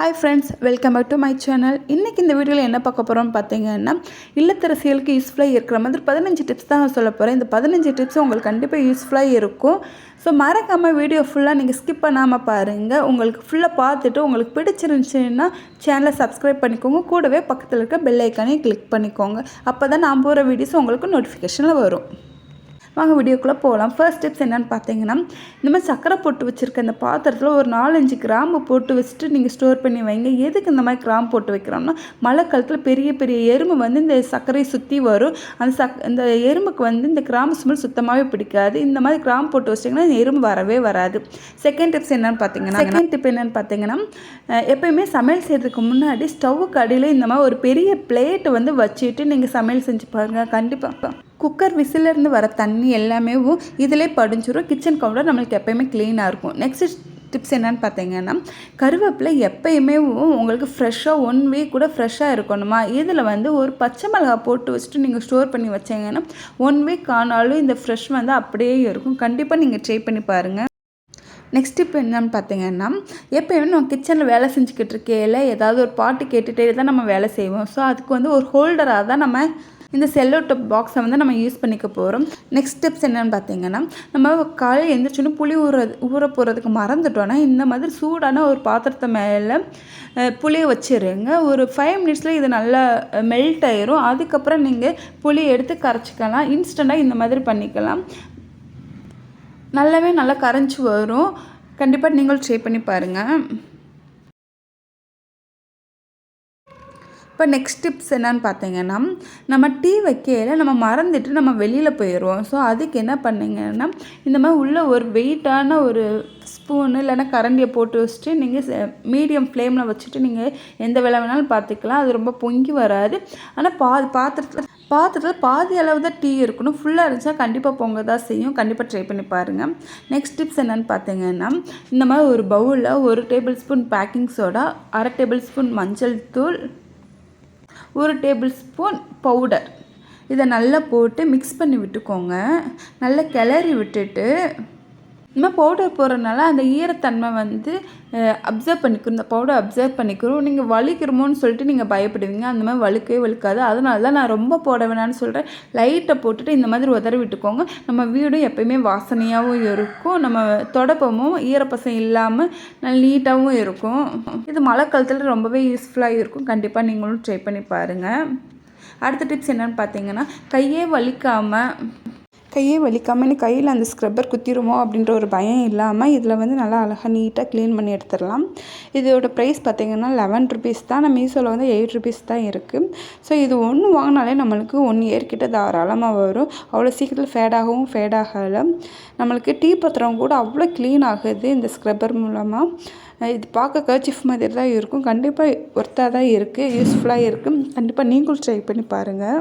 Hi friends welcome back to my channel இன்றைக்கி இந்த வீடியோவில் என்ன பார்க்க போகிறோம்னு பார்த்தீங்கன்னா இல்லத்தரசியலுக்கு யூஸ்ஃபுல்லாக இருக்கிற மாதிரி பதினஞ்சு டிப்ஸ் தான் நான் சொல்ல போகிறேன் இந்த பதினஞ்சு டிப்ஸ் உங்களுக்கு கண்டிப்பாக யூஸ்ஃபுல்லாக இருக்கும். ஸோ மறக்காமல் வீடியோ ஃபுல்லாக நீங்கள் ஸ்கிப் பண்ணாமல் பாருங்கள் உங்களுக்கு ஃபுல்லாக பார்த்துட்டு உங்களுக்கு பிடிச்சிருந்துச்சுன்னா சேனலை சப்ஸ்கிரைப் பண்ணிக்கோங்க. கூடவே பக்கத்தில் இருக்க பெல் ஐக்கானே கிளிக் பண்ணிக்கோங்க. அப்போ தான் நான் போகிற வீடியோஸ் உங்களுக்கு நோட்டிஃபிகேஷனில் வரும். வாங்க வீடியோக்குள்ளே போகலாம். ஃபர்ஸ்ட் டிப்ஸ் என்னென்னு பார்த்தீங்கன்னா இந்த மாதிரி சக்கரை போட்டு வச்சுருக்க இந்த பாத்திரத்தில் ஒரு நாலஞ்சு கிராம்பு போட்டு வச்சுட்டு நீங்கள் ஸ்டோர் பண்ணி வைங்க. எதுக்கு இந்த மாதிரி கிராம்பு போட்டு வைக்கிறோம்னா மழை காலத்தில் பெரிய பெரிய எறும்பு வந்து இந்த சர்க்கரையை சுற்றி வரும். அந்த சக் இந்த எறும்புக்கு வந்து இந்த கிராம்பு ஸ்மெல் சுத்தமாகவே பிடிக்காது. இந்த மாதிரி கிராம்பு போட்டு வச்சிட்டிங்கன்னா எறும்பு வரவே வராது. செகண்ட் டிப்ஸ் என்னென்னு பார்த்தீங்கன்னா செகண்ட் டிப் என்னென்னு பார்த்தீங்கன்னா எப்பயுமே சமையல் செய்கிறதுக்கு முன்னாடி ஸ்டவ்வுக்கு அடியில் இந்த மாதிரி ஒரு பெரிய பிளேட் வந்து வச்சுட்டு நீங்கள் சமையல் செஞ்சு பாருங்கள் கண்டிப்பாக குக்கர் விசிலேருந்து வர தண்ணி எல்லாமே இதிலே படிஞ்சிடும் கிச்சன் கவுண்டர் நம்மளுக்கு எப்போயுமே க்ளீனாக இருக்கும். நெக்ஸ்ட் டிப்ஸ் என்னென்னு பார்த்தீங்கன்னா கருவேப்பிலை எப்பயுமே உங்களுக்கு ஃப்ரெஷ்ஷாக ஒன் வீக் கூட ஃப்ரெஷ்ஷாக இருக்கணுமா? இதில் வந்து ஒரு பச்சை மிளகா போட்டு வச்சுட்டு நீங்கள் ஸ்டோர் பண்ணி வச்சிங்கன்னா ஒன் வீக் ஆனாலும் இந்த ஃப்ரெஷ் வந்து அப்படியே இருக்கும். கண்டிப்பாக நீங்கள் ட்ரை பண்ணி பாருங்கள் நெக்ஸ்ட் டிப் என்னன்னு பார்த்தீங்கன்னா எப்போயுமே நம்ம கிச்சனில் வேலை செஞ்சுக்கிட்டு இருக்கையில் ஏதாவது ஒரு பாட்டு கேட்டுகிட்டே தான் நம்ம வேலை செய்வோம். ஸோ அதுக்கு வந்து ஒரு ஹோல்டராக தான் நம்ம இந்த செல்லோ டப் பாக்ஸை வந்து நம்ம யூஸ் பண்ணிக்க போகிறோம் நெக்ஸ்ட் ஸ்டெப்ஸ் என்னென்னு பார்த்தீங்கன்னா நம்ம காலையில் எழுந்திரிச்சோன்னு புளி ஊற ஊற போகிறதுக்கு மறந்துட்டோன்னா இந்த மாதிரி சூடான ஒரு பாத்திரத்தை மேலே புளியை வச்சிருங்க. ஒரு ஃபைவ் மினிட்ஸில் இது நல்லா மெல்ட் ஆயிரும். அதுக்கப்புறம் நீங்கள் புளி எடுத்து கரைச்சிக்கலாம். இன்ஸ்டண்ட்டாக இந்த மாதிரி பண்ணிக்கலாம். நல்லாவே நல்லா கரைஞ்சி வரும். கண்டிப்பாக நீங்களும் ட்ரை பண்ணி பாருங்கள் இப்போ நெக்ஸ்ட் டிப்ஸ் என்னன்னு பார்த்தீங்கன்னா நம்ம டீ வைக்கையில் நம்ம மறந்துட்டு நம்ம வெளியில் போயிடுவோம். ஸோ அதுக்கு என்ன பண்ணிங்கன்னா இந்த மாதிரி உள்ள ஒரு வெயிட்டான ஒரு ஸ்பூனு இல்லைன்னா கரண்டியை போட்டு வச்சுட்டு நீங்கள் மீடியம் ஃப்ளேமில் வச்சுட்டு நீங்கள் எந்த வேலை வேணாலும் பார்த்துக்கலாம் அது ரொம்ப பொங்கி வராது. ஆனால் பா பாத்திரத்தில் பாத்திரத்தில் பாதி அளவு தான் டீ இருக்கணும். ஃபுல்லாக இருந்துச்சா கண்டிப்பாக பொங்க தான் செய்யும். கண்டிப்பாக ட்ரை பண்ணி பாருங்கள் நெக்ஸ்ட் டிப்ஸ் என்னென்னு பார்த்தீங்கன்னா இந்த மாதிரி ஒரு பவுலில் ஒரு டேபிள் ஸ்பூன் பேக்கிங் சோடா அரை டேபிள் ஸ்பூன் மஞ்சள் தூள் ஒரு டேபிள் ஸ்பூன் பவுடர். இதை நல்லா போட்டு மிக்ஸ் பண்ணி விட்டுக்கோங்க. நல்லா கிளறி விட்டுட்டு இந்த மாதிரி பவுடர் போடுறதுனால அந்த ஈரத்தன்மை வந்து அப்சர்வ் பண்ணிக்கிறோம் இந்த பவுடர் அப்சர்வ் பண்ணிக்கிறோம் நீங்கள் வலிக்கிறோமோன்னு சொல்லிட்டு நீங்கள் பயப்படுவீங்க. அந்த மாதிரி வலுக்கவே வலுக்காது. அதனால தான் நான் ரொம்ப போட வேணாம்னு சொல்கிறேன் லைட்டை போட்டுட்டு இந்த மாதிரி உதறி விட்டுக்கோங்க. நம்ம வீடும் எப்பயுமே வாசனையாகவும் இருக்கும். நம்ம தொடப்பமும் ஈரப்பசம் இல்லாமல் நல்ல நீட்டாகவும் இருக்கும். இது மழை காலத்தில் ரொம்பவே யூஸ்ஃபுல்லாக இருக்கும். கண்டிப்பாக நீங்களும் ட்ரை பண்ணி பாருங்கள் அடுத்த டிப்ஸ் என்னென்னு பார்த்தீங்கன்னா கையே வலிக்காமல் கையே வலிக்காமல் கையில் அந்த ஸ்க்ரப்பர் குத்திருமோ அப்படின்ற ஒரு பயம் இல்லாமல் இதில் வந்து நல்லா அழகாக நீட்டாக க்ளீன் பண்ணி எடுத்துடலாம். இதோட ப்ரைஸ் பார்த்திங்கன்னா லெவன் ருபீஸ் தான். நம்ம மீஷோவில் வந்து எயிட் ருபீஸ் தான் இருக்குது ஸோ இது ஒன்று வாங்கினாலே நம்மளுக்கு ஒன் இயர் கிட்ட தாராளமாக வரும். அவ்வளோ சீக்கிரத்தில் ஃபேடாகவும் ஃபேட் ஆகலை நம்மளுக்கு டீ பத்திரம் கூட அவ்வளோ க்ளீன் ஆகுது இந்த ஸ்க்ரப்பர் மூலமாக இது பார்க்க கர்ச்சிஃப் மாதிரி தான் இருக்கும். கண்டிப்பாக ஒர்த்தாக தான் இருக்குது யூஸ்ஃபுல்லாக இருக்குது கண்டிப்பாக நீங்களும் ட்ரை பண்ணி பாருங்கள்